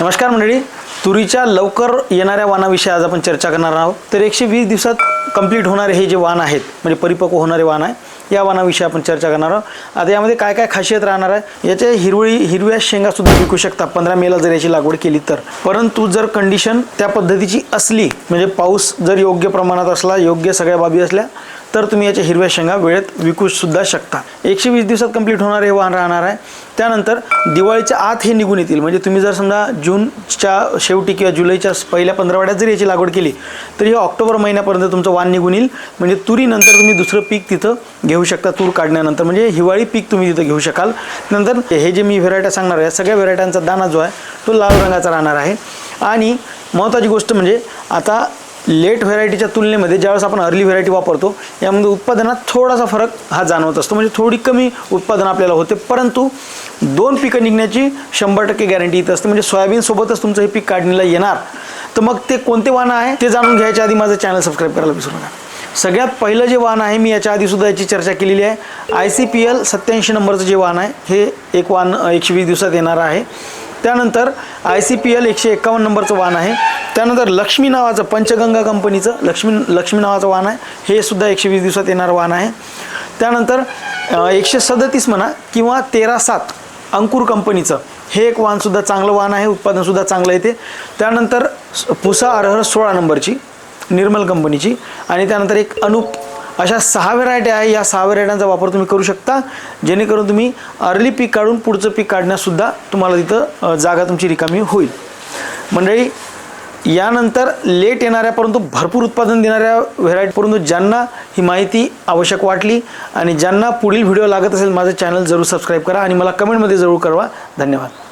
नमस्कार मंडळी तुरीच्या लवकर येणाऱ्या वाणाविषयी आज आपण चर्चा करणार आहोत. तर एकशे वीस दिवसात कंप्लीट होणारे हे जे वाण आहेत म्हणजे परिपक्व होणारे वाण आहे या वाणाविषयी आपण चर्चा करणार आहोत. आता यामध्ये काय काय खासियत राहणार आहे याच्या हिरवळी हिरव्या शेंगासुद्धा विकू शकता. पंधरा मेला जर याची लागवड केली तर. परंतु जर कंडिशन त्या पद्धतीची असली म्हणजे पाऊस जर योग्य प्रमाणात असला योग्य सगळ्या बाबी असल्या तर तुम्ही याच्या हिरव्या शेंगा वेळेत विकूसुद्धा शकता. एकशे वीस दिवसात कंप्लीट होणारे हे वाहन राहणार आहे. त्यानंतर दिवाळीच्या आत हे निघून येतील. म्हणजे तुम्ही जर समजा जूनच्या शेवटी किंवा जुलैच्या पहिल्या पंधरवड्यात जर याची लागवड केली तर हे ऑक्टोबर महिन्यापर्यंत तुमचं वाण निघून येईल. म्हणजे तुरीनंतर तुम्ही दुसरं पीक तिथं घेऊ शकता तूर काढण्यानंतर. म्हणजे हिवाळी पीक तुम्ही तिथं घेऊ शकाल. नंतर हे जे मी व्हेरायट्या सांगणार आहे सगळ्या व्हेरायट्यांचा दाना जो आहे तो लाल रंगाचा राहणार आहे. आणि महत्त्वाची गोष्ट म्हणजे आता लेट व्हेरायटीच्या तुलनेमध्ये ज्यावेळेस आपण अर्ली व्हेरायटी वापरतो यामध्ये उत्पादनात थोडासा फरक हा जाणवत असतो. म्हणजे थोडी कमी उत्पादन आपल्याला होते परंतु दोन पिकं निघण्याची शंभर टक्के गॅरंटी इथं असते. म्हणजे सोयाबीनसोबतच तुमचं हे पीक काढणीला येणार. तर मग ते कोणते वाहनं आहे ते जाणून घ्यायच्या आधी माझं चॅनल सबस्क्राईब करायला विसरू नका. सगळ्यात पहिलं जे वाहन आहे मी याच्या आधीसुद्धा याची चर्चा केलेली आहे. आय सी पी एल सत्याऐंशी नंबरचं जे वाहन आहे हे एक वाहन एकशे वीस दिवसात येणार आहे. त्यानंतर आय सी पी एल एकशे एकावन्न नंबरचं वाहन आहे. त्यानंतर लक्ष्मी नावाचं पंचगंगा कंपनीचं लक्ष्मी लक्ष्मी नावाचं वाहन आहे. हे सुद्धा एकशे वीस दिवसात येणारं वाहन आहे. त्यानंतर एकशे सदतीस म्हणा किंवा तेरा सात अंकुर कंपनीचं हे एक वाहनसुद्धा चांगलं वाहन आहे. उत्पादनसुद्धा चांगलं येते त्यानंतर पुसा अरहर सोळा नंबरची निर्मल कंपनीची आणि त्यानंतर एक अनुप अशा सहा व्हेरायटी आहे. या सहा व्हेरायट्यांचा वापर तुम्ही करू शकता. जेणेकरून तुम्ही अर्ली पीक काढून पुढचं पीक काढण्यासुद्धा तुम्हाला तिथं जागा तुमची रिकामी होईल. मंडळी यानंतर लेट येणाऱ्या परंतु भरपूर उत्पादन देणाऱ्या व्हेरायटी परंतु ज्यांना ही माहिती आवश्यक वाटली आणि ज्यांना पुढील व्हिडिओ लागत असेल माझं चॅनल जरूर सबस्क्राईब करा आणि मला कमेंटमध्ये जरूर कळवा. धन्यवाद.